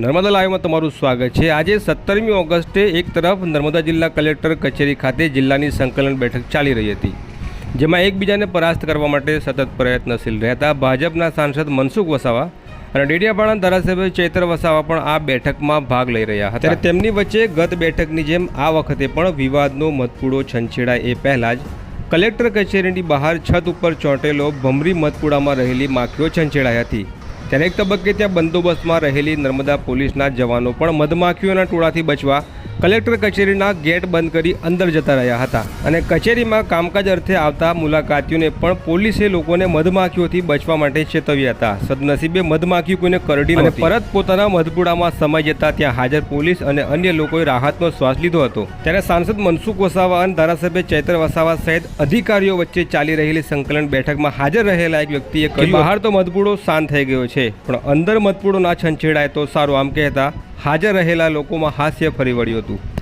નર્મદા લાઈવમાં તમારું સ્વાગત છે. આજે સત્તરમી ઓગસ્ટે એક તરફ નર્મદા જિલ્લા કલેક્ટર કચેરી ખાતે જિલ્લાની સંકલન બેઠક ચાલી રહી હતી, જેમાં એકબીજાને પરાસ્ત કરવા માટે સતત પ્રયત્નશીલ રહેતા ભાજપના સાંસદ મનસુખ વસાવા અને ડેડિયાપાડા ધારાસભ્ય ચૈતર વસાવા પણ આ બેઠકમાં ભાગ લઈ રહ્યા હતા. ત્યારે તેમની વચ્ચે ગત બેઠકની જેમ આ વખતે પણ વિવાદનો મતપૂડો છંછેડાય એ પહેલાં જ કલેક્ટર કચેરીની બહાર છત ઉપર ચોંટેલો ભમરી મતપુડામાં રહેલી માખીઓ છંછેડાઈ હતી. ત્યારે એક તબક્કે ત્યાં બંદોબસ્તમાં રહેલી નર્મદા પોલીસના જવાનો પણ મધમાખીઓના ટોળાથી બચવા કલેક્ટર કચેરીના ગેટ બંધ કરી અંદર જતા રહ્યા હતા અને કચેરીમાં કામકાજ અર્થે આવતા મુલાકાતીઓને પણ પોલીસે લોકોને મધમાખીઓથી બચવા માટે ચેતવ્યા હતા. સદનસીબે મધમાખી કોઈને કરડી અને પરત પોતાના મધપુડામાં સમાઈ જતા ત્યાં હાજર પોલીસ અને અન્ય લોકોએ રાહતનો શ્વાસ લીધો હતો. ત્યારે સાંસદ મનસુખ વસાવા અને ધારાસભ્ય ચૈત્ર વસાવા સહિત અધિકારીઓ વચ્ચે ચાલી રહેલી સંકલન બેઠકમાં હાજર રહેલા એક વ્યક્તિએ કહ્યું બહાર તો મધપુડો શાંત થઈ ગયો છે પણ અંદર મધપુડો ના છંછેડાય તો સારું આમ કહેતા હાજર રહેલા લોકોમાં હાસ્ય ફરી વળ્યું હતું.